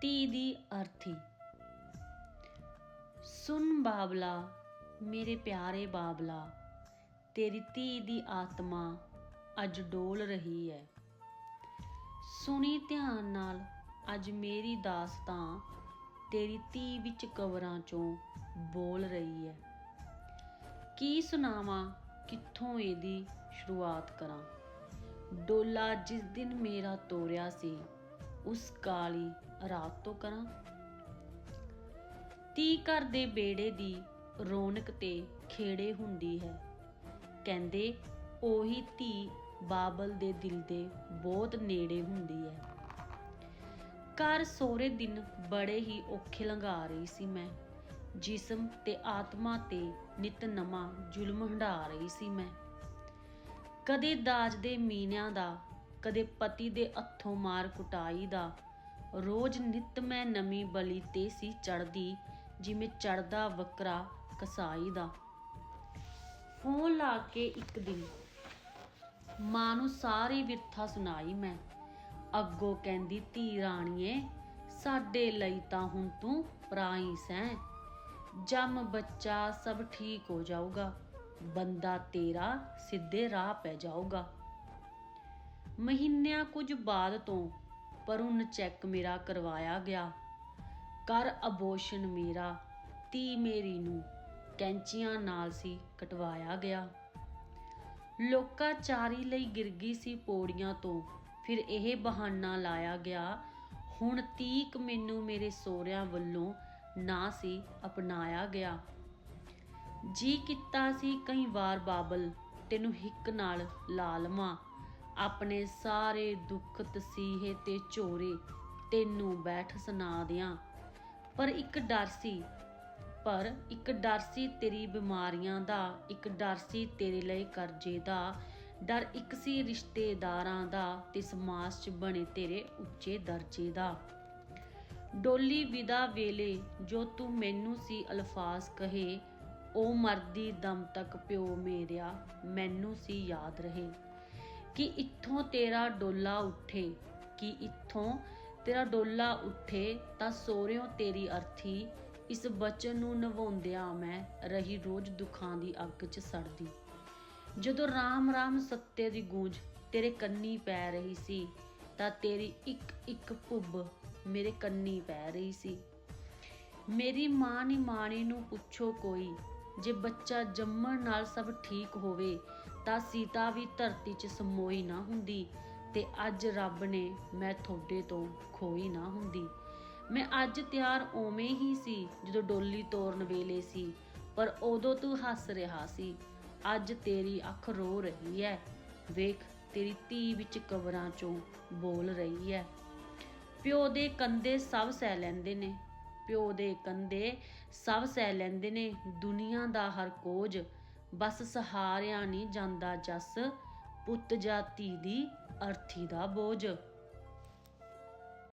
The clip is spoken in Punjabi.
ਧੀ ਦੀ ਅਰਥੀ। ਸੁਨ ਬਾਬਲਾ, ਮੇਰੇ ਪਿਆਰੇ ਬਾਬਲਾ, ਤੇਰੀ ਧੀ ਦੀ ਆਤਮਾ ਅੱਜ ਡੋਲ ਰਹੀ ਹੈ ਸੁਣੀ ਧਿਆਨ ਨਾਲ, ਅੱਜ ਮੇਰੀ ਦਾਸਤਾਂ ਤੇਰੀ ਧੀ ਵਿੱਚ ਕਵਰਾਂ ਚੋਂ ਬੋਲ ਰਹੀ ਹੈ ਕੀ ਸੁਣਾਵਾਂ, ਕਿੱਥੋਂ ਇਹਦੀ ਸ਼ੁਰੂਆਤ ਕਰਾਂ। ਡੋਲਾ ਜਿਸ ਦਿਨ ਮੇਰਾ ਤੋਰਿਆ ਸੀ, ਉਸ ਕਾਲੀ ਰਾਤ ਤੋਂ ਕਰਾਂ। ਤੀ ਘਰ ਦੇ ਬੇੜੇ ਦੀ ਰੌਣਕ ਤੇ ਖੇੜੇ ਹੁੰਦੀ ਹੈ। ਕਹਿੰਦੇ ਉਹੀ ਧੀ ਬਾਬਲ ਦੇ ਦਿਲ ਦੇ ਬਹੁਤ ਨੇੜੇ ਹੁੰਦੀ ਹੈ। ਘਰ ਸੋਹਰੇ ਦਿਨ ਬੜੇ ਹੀ ਔਖੇ ਲੰਘਾ ਰਹੀ ਸੀ ਮੈਂ। ਜਿਸਮ ਤੇ ਆਤਮਾ ਤੇ ਨਿਤ ਨਵਾਂ ਜ਼ੁਲਮ ਹੰਢਾ ਰਹੀ ਸੀ ਮੈਂ। ਕਦੇ ਦਾਜ ਦੇ ਮੀਨਿਆਂ ਦਾ, ਕਦੇ ਪਤੀ ਦੇ ਹੱਥੋਂ ਮਾਰ ਕੁਟਾਈ ਦਾ ਰੋਜ਼ ਨਿਤ ਮੈਂ ਨਵੀਂ ਬਲੀ ਤੇ ਸੀ ਚੜਦੀ ਜਿਵੇਂ ਚੜਦਾ ਵਕਰਾ ਕਸਾਈ ਦਾ। ਫੋਨ ਲਾ ਕੇ ਇੱਕ ਦਿਨ, ਮਾਂ ਨੂੰ ਸਾਰੀ ਵਿਰਥਾ ਸੁਣਾਈ ਮੈਂ। ਅੱਗੋਂ ਕਹਿੰਦੀ, ਧੀ ਰਾਣੀਏ, ਸਾਡੇ ਲਈ ਤਾਂ ਹੁਣ ਤੂੰ ਪਰਾਈ ਸੈਂ। ਜੰਮ ਬੱਚਾ ਸਭ ਠੀਕ ਹੋ ਜਾਊਗਾ, ਬੰਦਾ ਤੇਰਾ ਸਿੱਧੇ ਰਾਹ ਪੈ ਜਾਊਗਾ। ਮਹੀਨਿਆਂ ਕੁਝ ਬਾਅਦ ਤੋਂ ਪਰੁੰਨ ਚੈੱਕ ਮੇਰਾ ਕਰਵਾਇਆ ਗਿਆ। ਕਰ ਅਬੋਸ਼ਨ ਮੇਰਾ ਤੀ ਮੇਰੀ ਨੂੰ ਕੈਂਚੀਆਂ ਨਾਲ ਸੀ ਕਟਵਾਇਆ ਗਿਆ। ਲੋਕਾਂ ਚਾਰੀ ਲਈ ਗਿਰ ਸੀ ਪੌੜੀਆਂ ਤੋਂ, ਫਿਰ ਇਹ ਬਹਾਨਾ ਲਾਇਆ ਗਿਆ, ਹੁਣ ਤੀਕ ਮੈਨੂੰ ਮੇਰੇ ਸੋਹਰਿਆਂ ਵੱਲੋਂ ਨਾ ਸੀ ਅਪਣਾਇਆ ਗਿਆ। ਜੀ ਕੀਤਾ ਸੀ ਕਈ ਵਾਰ ਬਾਬਲ, ਤੈਨੂੰ ਹਿੱਕ ਨਾਲ ਲਾਲਮਾ ਆਪਣੇ ਸਾਰੇ ਦੁੱਖ, ਤਸੀਹੇ ਤੇ ਝੋਰੇ ਤੈਨੂੰ ਬੈਠ ਸੁਣਾ ਦਿਆਂ। ਪਰ ਇੱਕ ਡਰ ਸੀ, ਪਰ ਇੱਕ ਡਰ ਸੀ ਤੇਰੀ ਬਿਮਾਰੀਆਂ ਦਾ, ਇੱਕ ਡਰ ਸੀ ਤੇਰੇ ਲਈ ਕਰਜ਼ੇ ਦਾ। ਡਰ ਇੱਕ ਸੀ ਰਿਸ਼ਤੇਦਾਰਾਂ ਦਾ ਤੇ ਸਮਾਜ 'ਚ ਬਣੇ ਤੇਰੇ ਉੱਚੇ ਦਰਜੇ ਦਾ। ਡੋਲੀ ਵਿਦਾ ਵੇਲੇ ਜੋ ਤੂੰ ਮੈਨੂੰ ਸੀ ਅਲਫਾਜ਼ ਕਹੇ, ਉਹ ਮਰਦੀ ਦਮ ਤੱਕ ਪਿਓ ਮੇਰਿਆ, ਮੈਨੂੰ ਸੀ ਯਾਦ ਰਹੇ। ਕਿ ਇੱਥੋਂ ਤੇਰਾ ਡੋਲਾ ਉੱਠੇ, ਕਿ ਇੱਥੋਂ ਤੇਰਾ ਡੋਲਾ ਉੱਠੇ ਤਾਂ ਸੋਹਰਿਓ ਤੇਰੀ ਅਰਥੀ, ਇਸ ਬਚਨ ਨੂੰ ਨਿਭਾਉਂਦਿਆਂ ਮੈਂ ਰਹੀ ਰੋਜ਼ ਦੁੱਖਾਂ ਦੀ ਅੱਗ 'ਚ ਸੜਦੀ। ਜਦੋਂ ਰਾਮ ਰਾਮ ਸੱਤੇ ਦੀ ਗੂੰਜ ਤੇਰੇ ਕੰਨੀ ਪੈ ਰਹੀ ਸੀ, ਤਾਂ ਤੇਰੀ ਇੱਕ ਇੱਕ ਪੁੱਬ ਮੇਰੇ ਕੰਨੀ ਪੈ ਰਹੀ ਸੀ। ਮੇਰੀ ਮਾਂ ਨੀ ਮਾਣੀ ਨੂੰ ਪੁੱਛੋ ਕੋਈ, ਜੇ ਬੱਚਾ ਜੰਮਣ ਨਾਲ ਸਭ ਠੀਕ ਹੋਵੇ ਤਾਂ ਸੀਤਾ ਵੀ ਧਰਤੀ 'ਚ ਸਮੋਈ ਨਾ ਹੁੰਦੀ ਤੇ ਅੱਜ ਰੱਬ ਨੇ ਮੈਂ ਤੁਹਾਡੇ ਤੋਂ ਖੋਈ ਨਾ ਹੁੰਦੀ। ਮੈਂ ਅੱਜ ਤਿਆਰ ਓਵੇਂ ਹੀ ਸੀ ਜਦੋਂ ਡੋਲੀ ਤੋਰਨ ਵੇਲੇ ਸੀ, ਪਰ ਉਦੋਂ ਤੂੰ ਹੱਸ ਰਿਹਾ ਸੀ। ਅੱਜ ਤੇਰੀ ਅੱਖ ਰੋ ਰਹੀ ਹੈ ਵੇਖ, ਤੇਰੀ ਧੀ ਵਿੱਚ ਕਬਰਾਂ ਚੋਂ ਬੋਲ ਰਹੀ ਹੈ ਪਿਓ ਦੇ ਕੰਦੇ ਸਭ ਸਹਿ ਲੈਂਦੇ ਨੇ। ਪਿਓ ਦੇ ਕੰਦੇ ਸਭ ਸਹਿ ਲੈਂਦੇ ਨੇ। ਦੁਨੀਆ ਦਾ ਹਰ ਕੋਝ ਬਸ ਸਹਾਰਿਆ ਨਹੀਂ ਜਾਂਦਾ ਜਸ ਪੁੱਤ ਜਾਤੀ ਦੀ ਅਰਥੀ ਦਾ ਬੋਝ।